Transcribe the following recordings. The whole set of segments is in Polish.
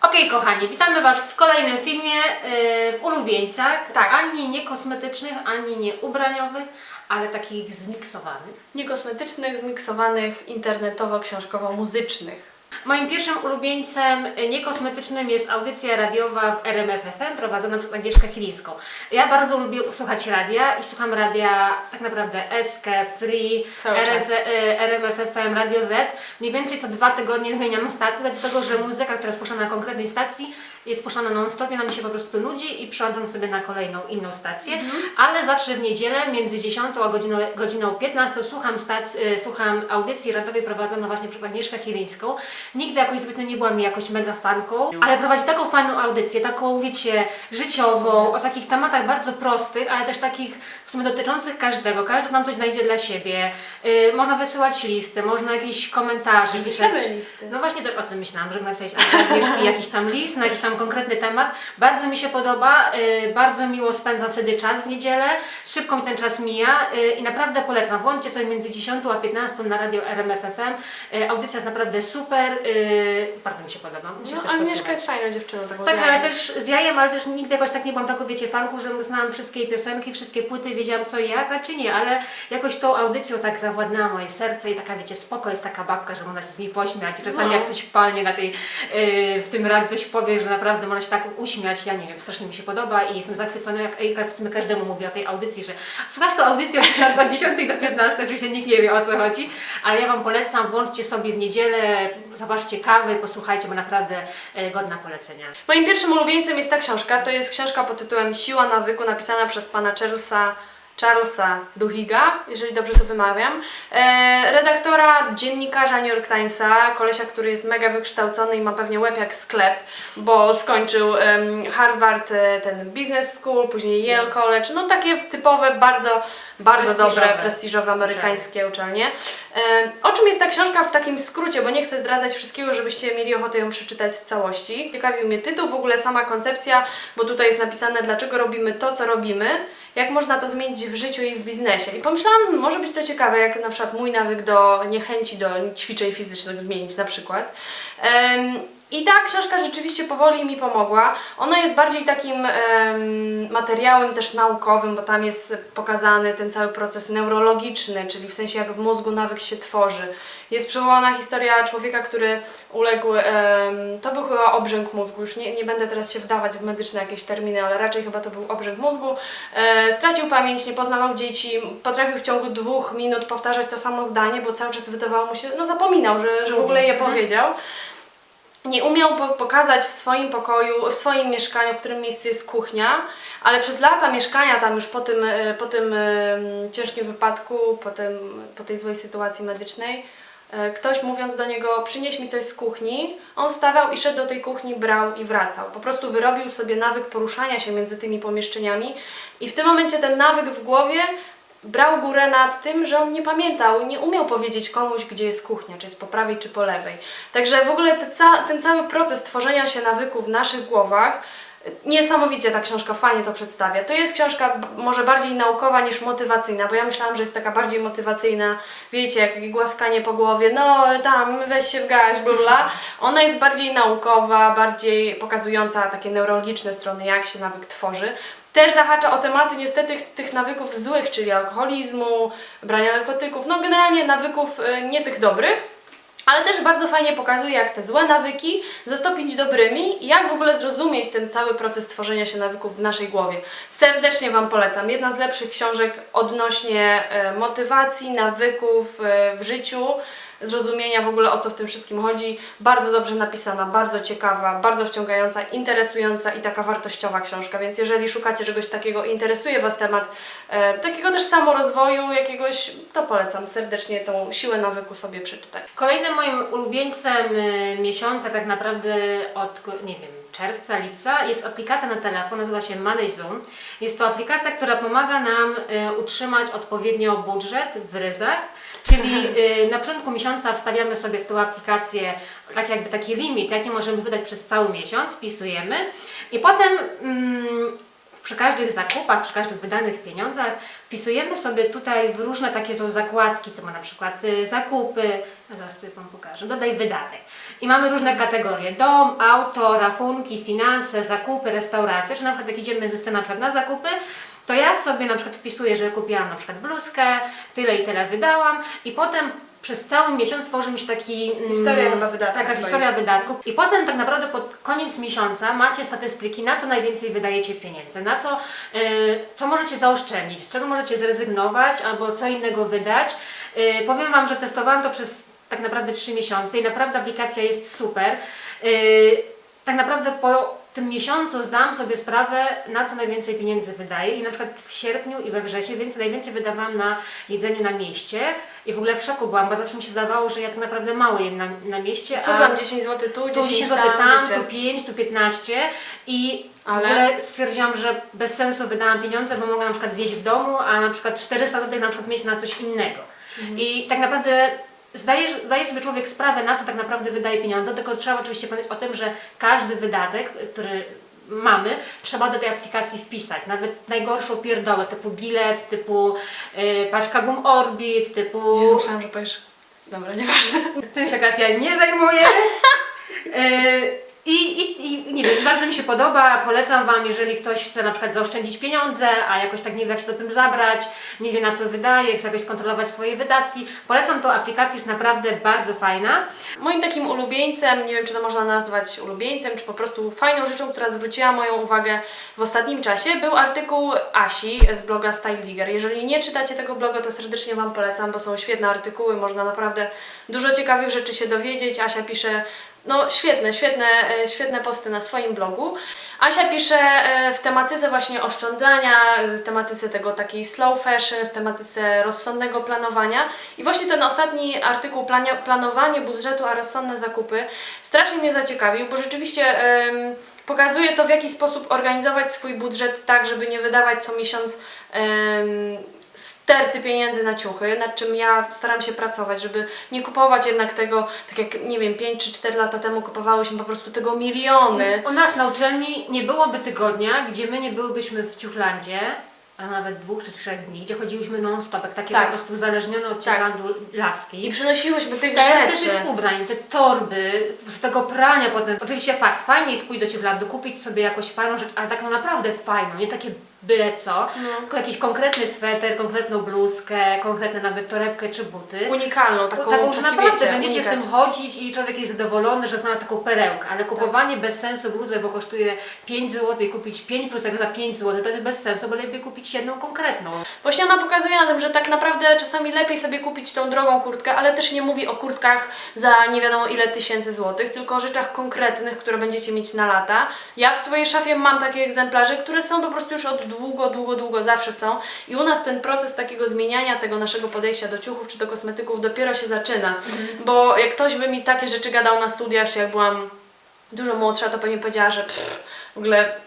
Okej, kochani, witamy Was w kolejnym filmie yy, w ulubieńcach. Tak. Ani nie kosmetycznych, ani nie ubraniowych, ale takich zmiksowanych. Niekosmetycznych, zmiksowanych, internetowo-książkowo-muzycznych. Moim pierwszym ulubieńcem y, niekosmetycznym jest audycja radiowa w RMF FM prowadzona przez Agnieszkę Chilińską. Ja bardzo lubię słuchać radia i słucham radia tak naprawdę SK, Free. RS, y, RMF FM, Radio Z. Mniej więcej co dwa tygodnie zmieniam stację, dlatego że muzyka, która jest puszczana na konkretnej stacji jest puszczana non-stop, ona mi się po prostu nudzi i przełączam sobie na kolejną inną stację, Mhm. ale zawsze w niedzielę między 10 a godziną, godziną 15 słucham, stac, y, słucham audycji radiowej prowadzoną właśnie przez Agnieszkę Chilińską. Nigdy jakoś zbytnio nie byłam jakoś mega fanką, ale prowadzi taką fajną audycję, taką wiecie, życiową, o takich tematach bardzo prostych, ale też takich w sumie dotyczących każdego. Każdy nam coś znajdzie dla siebie. Y, można wysyłać listy, można jakieś komentarze pisać. listy. No właśnie też o tym myślałam, żeby napisać Agnieszki jakiś tam list na jakiś tam konkretny temat. Bardzo mi się podoba, y, bardzo miło spędzam wtedy czas w niedzielę, szybko mi ten czas mija y, i naprawdę polecam. Włączcie sobie między 10 a 15 na radio RMF FM. Y, audycja jest naprawdę super, bardzo mi się podoba. Musisz No, Agnieszka jest fajną dziewczyną. taką Tak, ale też z jajem, ale też nigdy jakoś tak nie byłam taką, wiecie, fanką, że znałam wszystkie jej piosenki, wszystkie płyty, wiedziałam co i jak, raczej nie, ale jakoś tą audycją tak zawładnęła moje serce i taka, wiecie, spoko jest taka babka, że można się z niej pośmiać. Czasami No. jak coś palnie na tej, w tym radiu coś powie, że naprawdę można się tak uśmiać, ja nie wiem, strasznie mi się podoba i jestem zachwycona, jak, sumie każdemu mówię o tej audycji, że słuchasz tą audycję od 10 od 10 do 15, oczywiście nikt nie wie o co chodzi, ale ja Wam polecam, włączcie sobie w niedzielę, zobaczcie kawy, posłuchajcie, bo naprawdę yy, godna polecenia. Moim pierwszym ulubieńcem jest ta książka. To jest książka pod tytułem Siła nawyku, napisana przez pana Charlesa, Charlesa Duhiga, jeżeli dobrze to wymawiam. E, redaktora, dziennikarza New York Timesa, kolesia, który jest mega wykształcony i ma pewnie łeb jak sklep, bo skończył Harvard, e, ten business school, później Yale College, no takie typowe, bardzo, bardzo dobre, prestiżowe amerykańskie uczelnie. E, o czym jest ta książka w takim skrócie, bo nie chcę zdradzać wszystkiego, żebyście mieli ochotę ją przeczytać w całości. Ciekawił mnie tytuł, w ogóle sama koncepcja, bo tutaj jest napisane, dlaczego robimy to, co robimy, jak można to zmienić w życiu i w biznesie. I pomyślałam, może być to ciekawe, jak na przykład mój nawyk do niechęci do ćwiczeń fizycznych zmienić na przykład. I ta książka rzeczywiście powoli mi pomogła. Ona jest bardziej takim em, materiałem też naukowym, bo tam jest pokazany ten cały proces neurologiczny, czyli w sensie jak w mózgu nawyk się tworzy. Jest przywołana historia człowieka, który uległ, em, to był chyba obrzęk mózgu, już nie, nie będę teraz się wdawać w medyczne jakieś terminy, ale raczej chyba to był obrzęk mózgu. E, stracił pamięć, nie poznawał dzieci, potrafił w ciągu dwóch minut powtarzać to samo zdanie, bo cały czas wydawało mu się, no zapominał, że, że w ogóle je Mhm. powiedział nie umiał po pokazać w swoim pokoju, w swoim mieszkaniu, w którym miejscu jest kuchnia, ale przez lata mieszkania tam już po tym, e, po tym e, ciężkim wypadku, po, tym, po tej złej sytuacji medycznej, e, ktoś mówiąc do niego przynieś mi coś z kuchni, on stawał i szedł do tej kuchni, brał i wracał. Po prostu wyrobił sobie nawyk poruszania się między tymi pomieszczeniami i w tym momencie ten nawyk w głowie brał górę nad tym, że on nie pamiętał, nie umiał powiedzieć komuś, gdzie jest kuchnia, czy jest po prawej, czy po lewej. Także w ogóle te ca ten cały proces tworzenia się nawyków w naszych głowach, niesamowicie ta książka fajnie to przedstawia. To jest książka może bardziej naukowa niż motywacyjna, bo ja myślałam, że jest taka bardziej motywacyjna, wiecie, jak głaskanie po głowie, no tam weź się w bla bla. Ona jest bardziej naukowa, bardziej pokazująca takie neurologiczne strony, jak się nawyk tworzy. Też zahacza o tematy niestety tych nawyków złych, czyli alkoholizmu, brania narkotyków, no generalnie nawyków y, nie tych dobrych. Ale też bardzo fajnie pokazuje, jak te złe nawyki zastąpić dobrymi i jak w ogóle zrozumieć ten cały proces tworzenia się nawyków w naszej głowie. Serdecznie Wam polecam. Jedna z lepszych książek odnośnie e, motywacji, nawyków e, w życiu, zrozumienia w ogóle o co w tym wszystkim chodzi. Bardzo dobrze napisana, bardzo ciekawa, bardzo wciągająca, interesująca i taka wartościowa książka. Więc jeżeli szukacie czegoś takiego, interesuje Was temat e, takiego też samorozwoju jakiegoś, to polecam serdecznie tą siłę nawyku sobie przeczytać. Kolejnym moim ulubieńcem y, miesiąca, tak naprawdę od, nie wiem, czerwca, lipca, jest aplikacja na telefon, nazywa się Money Zoom. Jest to aplikacja, która pomaga nam y, utrzymać odpowiednio budżet w ryzach, czyli y, na początku miesiąca wstawiamy sobie w tą aplikację tak jakby taki limit, jaki możemy wydać przez cały miesiąc, wpisujemy. I potem mm, przy każdych zakupach, przy każdych wydanych pieniądzach wpisujemy sobie tutaj w różne takie są zakładki, to ma na przykład y, zakupy, zaraz tutaj Wam pokażę, dodaj wydatek. I mamy różne kategorie, dom, auto, rachunki, finanse, zakupy, restauracje, że na przykład jak idziemy ze na przykład na zakupy, to ja sobie na przykład wpisuję, że kupiłam na przykład bluzkę, tyle i tyle wydałam i potem przez cały miesiąc tworzy mi się taki... mm, Historia chyba wydatków Taka twoich. historia wydatków. I potem tak naprawdę pod koniec miesiąca macie statystyki, na co najwięcej wydajecie pieniędzy, na co, y, co możecie zaoszczędzić, z czego możecie zrezygnować albo co innego wydać. Y, powiem Wam, że testowałam to przez tak naprawdę 3 miesiące i naprawdę aplikacja jest super. Y, tak naprawdę po tym miesiącu zdałam sobie sprawę, na co najwięcej pieniędzy wydaję i na przykład w sierpniu i we wrześniu więc najwięcej wydawałam na jedzenie na mieście i w ogóle w szoku byłam, bo zawsze mi się zdawało, że ja tak naprawdę mało jem na, na mieście. Co tam 10 zł tu, 10 tu 10 tam, zł tam, wiecie. tu 5, tu 15 i w Ale- ogóle stwierdziłam, że bez sensu wydałam pieniądze, bo mogę na przykład zjeść w domu, a na przykład 400 zł na przykład mieć na coś innego. Mhm. I tak naprawdę zdaje, zdaje sobie człowiek sprawę, na co tak naprawdę wydaje pieniądze, tylko trzeba oczywiście pamiętać o tym, że każdy wydatek, który mamy, trzeba do tej aplikacji wpisać. Nawet najgorszą pierdołę, typu bilet, typu yy, paczka gum Orbit, typu... Jezu, myślałam, że powiesz... Dobra, nieważne. Tym się Katia nie zajmuje. E, I, i, I nie wiem, bardzo mi się podoba, polecam Wam, jeżeli ktoś chce na przykład zaoszczędzić pieniądze, a jakoś tak nie wie jak się do tym zabrać, nie wie na co wydaje, chce jakoś skontrolować swoje wydatki. Polecam tą aplikację, jest naprawdę bardzo fajna. Moim takim ulubieńcem, nie wiem czy to można nazwać ulubieńcem, czy po prostu fajną rzeczą, która zwróciła moją uwagę w ostatnim czasie, był artykuł Asi z bloga Style Digger. Jeżeli nie czytacie tego bloga, to serdecznie Wam polecam, bo są świetne artykuły, można naprawdę dużo ciekawych rzeczy się dowiedzieć. Asia pisze no świetne, świetne, e, świetne posty na swoim blogu. Asia pisze e, w tematyce właśnie oszczędzania, w tematyce tego takiej slow fashion, w tematyce rozsądnego planowania. I właśnie ten ostatni artykuł planowanie budżetu, a rozsądne zakupy strasznie mnie zaciekawił, bo rzeczywiście em, pokazuje to w jaki sposób organizować swój budżet tak, żeby nie wydawać co miesiąc em, sterty pieniędzy na ciuchy, nad czym ja staram się pracować, żeby nie kupować jednak tego, tak jak nie wiem, 5 czy 4 lata temu kupowałyśmy po prostu tego miliony. U nas na uczelni nie byłoby tygodnia, gdzie my nie byłybyśmy w Ciuchlandzie, a nawet dwóch czy trzech dni, gdzie chodziłyśmy non-stop, jak takie Tak. po prostu uzależnione od Tak. Ciuchlandu laski. I przynosiłyśmy tych Sterty rzeczy. tych ubrań, te torby, z tego prania potem. Oczywiście fakt, fajnie jest pójść do Ciuchlandu, kupić sobie jakąś fajną rzecz, ale taką naprawdę fajną, nie takie byle co, No. tylko jakiś konkretny sweter, konkretną bluzkę, konkretne nawet torebkę czy buty. Unikalną, taką, Taką, że taki, naprawdę wiecie, będziecie w unikat. tym chodzić i człowiek jest zadowolony, że znalazł taką perełkę, ale kupowanie bez sensu bluzy, bo kosztuje 5 zł i kupić 5 plusek za 5 zł, to jest bez sensu, bo lepiej kupić jedną konkretną. Właśnie ona pokazuje na tym, że tak naprawdę czasami lepiej sobie kupić tą drogą kurtkę, ale też nie mówi o kurtkach za nie wiadomo ile tysięcy złotych, tylko o rzeczach konkretnych, które będziecie mieć na lata. Ja w swojej szafie mam takie egzemplarze, które są po prostu już od długo, długo, długo zawsze są. I u nas ten proces takiego zmieniania tego naszego podejścia do ciuchów czy do kosmetyków dopiero się zaczyna, bo jak ktoś by mi takie rzeczy gadał na studiach, czy jak byłam dużo młodsza, to pewnie powiedziała, że pff, w ogóle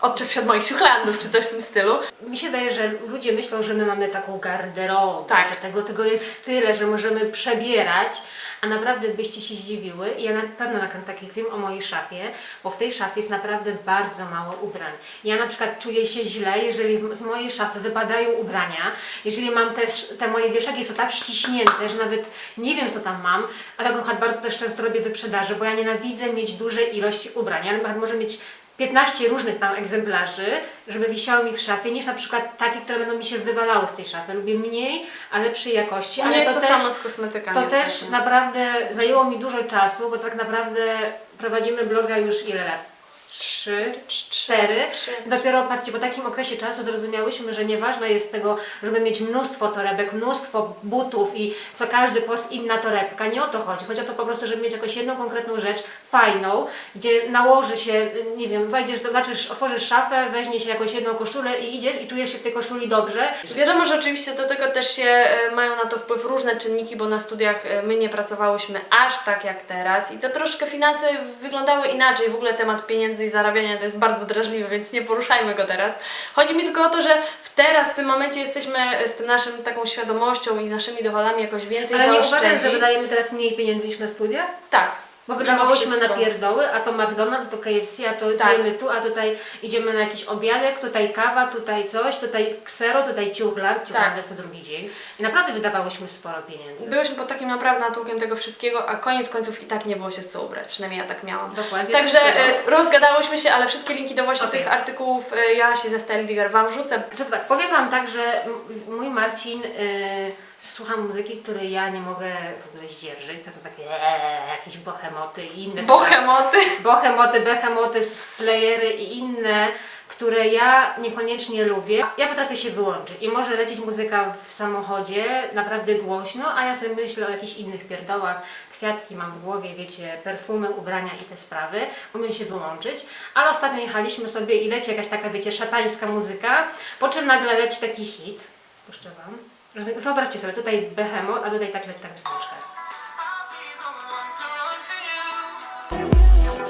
odczep się od moich ciuchlandów, czy coś w tym stylu. Mi się wydaje, że ludzie myślą, że my mamy taką garderobę, Tak. że tego, tego jest tyle, że możemy przebierać, a naprawdę byście się zdziwiły. I ja na pewno nakręcę taki film o mojej szafie, bo w tej szafie jest naprawdę bardzo mało ubrań. Ja na przykład czuję się źle, jeżeli z mojej szafy wypadają ubrania, jeżeli mam też, te moje wieszaki są tak ściśnięte, że nawet nie wiem co tam mam, a taką bardzo też często robię wyprzedaże, bo ja nienawidzę mieć duże ilości ubrań. Ja na przykład może mieć 15 różnych tam egzemplarzy, żeby wisiały mi w szafie, niż na przykład takie, które będą mi się wywalały z tej szafy. Lubię mniej, ale lepszej jakości. Ale jest to, też, samo z kosmetykami. To też naprawdę zajęło mi dużo czasu, bo tak naprawdę prowadzimy bloga już ile lat? Trzy, cztery. Trzy. Dopiero patrzcie, po takim okresie czasu zrozumiałyśmy, że nieważne jest tego, żeby mieć mnóstwo torebek, mnóstwo butów i co każdy post inna torebka. Nie o to chodzi. Chodzi o to po prostu, żeby mieć jakąś jedną konkretną rzecz, fajną, gdzie nałoży się, nie wiem, wejdziesz, do, zaczniesz, otworzysz szafę, weźmie się jakąś jedną koszulę i idziesz i czujesz się w tej koszuli dobrze. Wiadomo, że oczywiście do tego też się e, mają na to wpływ różne czynniki, bo na studiach e, my nie pracowałyśmy aż tak jak teraz i to troszkę finanse wyglądały inaczej. W ogóle temat pieniędzy i zarabiania to jest bardzo drażliwy, więc nie poruszajmy go teraz. Chodzi mi tylko o to, że w teraz, w tym momencie jesteśmy z tym naszym taką świadomością i z naszymi dochodami jakoś więcej Ale nie uważasz, że wydajemy teraz mniej pieniędzy niż na studiach? Tak. Bo wydawałyśmy na pierdoły, a to McDonald's, to KFC, a to Tak. zjemy tu, a tutaj idziemy na jakiś obiadek, tutaj kawa, tutaj coś, tutaj ksero, tutaj ciuchlan, ciuchlandę co drugi dzień. I naprawdę wydawałyśmy sporo pieniędzy. Byłyśmy pod takim naprawdę natłokiem tego wszystkiego, a koniec końców i tak nie było się w co ubrać. Przynajmniej ja tak miałam. Dokładnie. Także tak e, rozgadałyśmy się, ale wszystkie linki do właśnie Okej. tych artykułów e, Joasi ze Style Digger Wam wrzucę. Znaczy tak, powiem Wam tak, że mój Marcin y, słucha muzyki, której ja nie mogę w ogóle zdzierżyć. To są takie ee, jakieś bohemoty i inne. Bohemoty. Bohemoty, behemoty, slayery i inne, które ja niekoniecznie lubię. Ja potrafię się wyłączyć i może lecieć muzyka w samochodzie naprawdę głośno, a ja sobie myślę o jakichś innych pierdołach. Kwiatki mam w głowie, wiecie, perfumy, ubrania i te sprawy. Umiem się wyłączyć, ale ostatnio jechaliśmy sobie i leci jakaś taka, wiecie, szatańska muzyka, po czym nagle leci taki hit. Puszczę Wam. Rozum- Wyobraźcie sobie, tutaj Behemoth, a tutaj tak leci ta pioseneczka.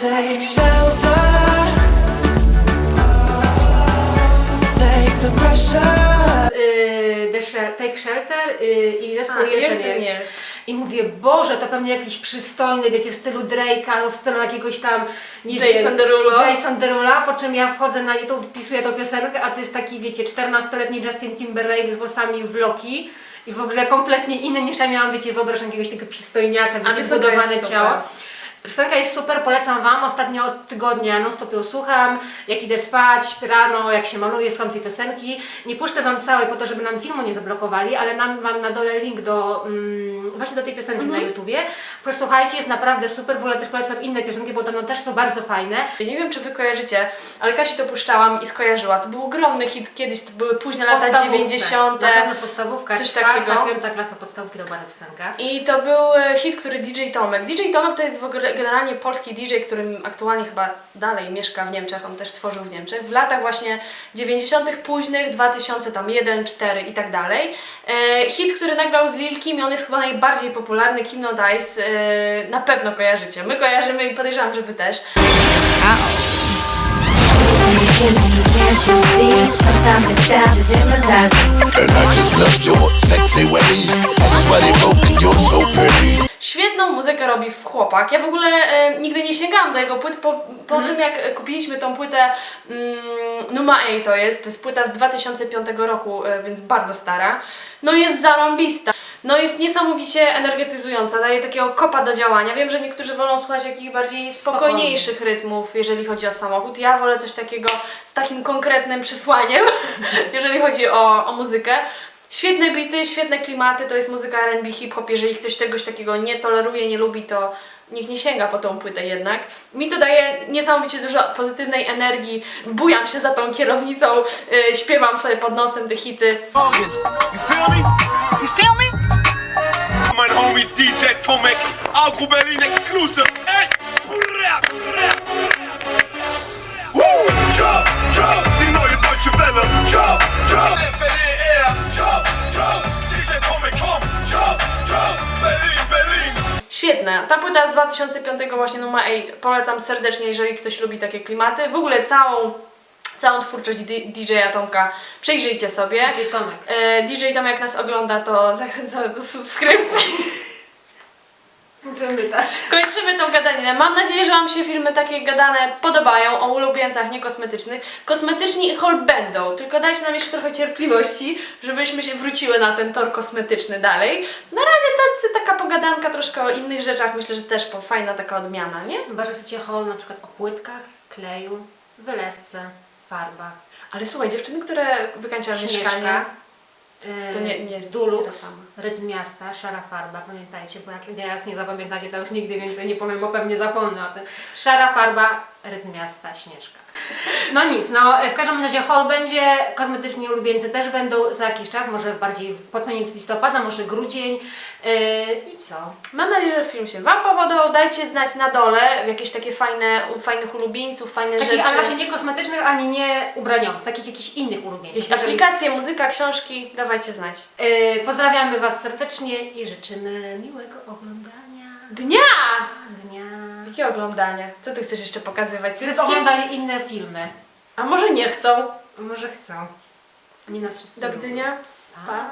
Take shelter. Take the pressure. Yy, The Shel- Take Shelter yy, i zespół A, Years and Years. I mówię, Boże, to pewnie jakiś przystojny, wiecie, w stylu Drake'a, albo w stylu jakiegoś tam, nie Jason wiem, Derulo. Jason Derulo, po czym ja wchodzę na YouTube, wpisuję tą piosenkę, a to jest taki, wiecie, 14-letni Justin Timberlake z włosami w Loki i w ogóle kompletnie inny niż ja miałam, wiecie, wyobraź jakiegoś takiego przystojniaka, wiecie, piosenka zbudowane jest ciało. Piosenka jest super, polecam Wam. Ostatnio od tygodnia non stop ją słucham. Jak idę spać, rano, jak się maluję, słucham tej piosenki. Nie puszczę Wam całej po to, żeby nam filmu nie zablokowali, ale dam Wam na dole link do mm, właśnie do tej piosenki Mhm. na YouTubie. Posłuchajcie, jest naprawdę super. W ogóle też polecam inne piosenki, bo tam też są bardzo fajne. Nie wiem, czy Wy kojarzycie, ale Kasi to puszczałam i skojarzyła. To był ogromny hit kiedyś, to były późne lata Podstawówce. 90. Na pewno podstawówka, coś czwarta, takiego. piąta klasa podstawówki to była ta piosenka. I to był e, hit, który DJ Tomek. DJ Tomek to jest w ogóle generalnie polski DJ, którym aktualnie chyba dalej mieszka w Niemczech, on też tworzył w Niemczech. W latach właśnie 90. późnych, 2000 tam 1, 4 i tak dalej. E, hit, który nagrał z Lil Kim on jest chyba najbardziej popularny, Hypnotize. E, na pewno kojarzycie. My kojarzymy i podejrzewam, że Wy też. And. Świetną muzykę robi w chłopak. Ja w ogóle e, nigdy nie sięgałam do jego płyt po, po Mhm. tym, jak kupiliśmy tą płytę mm, Numa A to jest, to jest płyta z 2005 roku, e, więc bardzo stara. No jest zarąbista. No jest niesamowicie energetyzująca, daje takiego kopa do działania. Wiem, że niektórzy wolą słuchać jakichś bardziej spokojniejszych rytmów, jeżeli chodzi o samochód. Ja wolę coś takiego z takim konkretnym przesłaniem, jeżeli chodzi o, o muzykę. Świetne bity, świetne klimaty, to jest muzyka R&B, hip-hop. Jeżeli ktoś czegoś takiego nie toleruje, nie lubi, to niech nie sięga po tą płytę jednak. Mi to daje niesamowicie dużo pozytywnej energii. Bujam się za tą kierownicą, yy, śpiewam sobie pod nosem te hity. August. You feel me? You feel me? My homie DJ Tomek, Alku Berlin exclusive. Woo! Die neue deutsche Welle. Świetne. Ta płyta z 2005 właśnie Numa A polecam serdecznie, jeżeli ktoś lubi takie klimaty. W ogóle całą, całą twórczość DJ-a Tomka przejrzyjcie sobie. Czyli Tomek. E, DJ Tom jak nas ogląda, to zachęcamy do subskrypcji. Czym tak? Kończymy tą gadaninę. Mam nadzieję, że Wam się filmy takie gadane podobają o ulubieńcach niekosmetycznych. Kosmetyczni i hol będą, tylko dajcie nam jeszcze trochę cierpliwości, żebyśmy się wróciły na ten tor kosmetyczny dalej. Na razie tacy, taka pogadanka troszkę o innych rzeczach, myślę, że też po- fajna taka odmiana, nie? Chyba, że chcecie haul na przykład o płytkach, kleju, wylewce, farbach. Ale słuchaj, dziewczyny, które wykańczają mieszkanie, Śnieżka. To nie- nie jest Dulux, rytm miasta, szara farba, pamiętajcie, bo jak teraz nie zapamiętacie, to już nigdy więcej nie powiem, bo pewnie zapomnę o tym. Szara farba, rytm miasta, śnieżka. No nic, no w każdym razie hall będzie, kosmetyczni ulubieńcy też będą za jakiś czas, może bardziej pod koniec listopada, może grudzień yy, i co? Mam nadzieję, że film się Wam podobał. Dajcie znać na dole jakieś takie fajne, u fajnych ulubieńców, fajne Takich, rzeczy. ale właśnie nie kosmetycznych, ani nie ubraniowych, takich jakichś innych ulubieńców. Jakieś aplikacje, muzyka, książki, dawajcie znać. Yy, pozdrawiamy Was serdecznie i życzymy miłego oglądania Dnia! Jakie oglądanie? Co ty chcesz jeszcze pokazywać? Żeby Cycki? oglądali inne filmy. A może nie chcą? Może chcą. Nie nas wszyscy Do lubią. widzenia. Pa. Pa.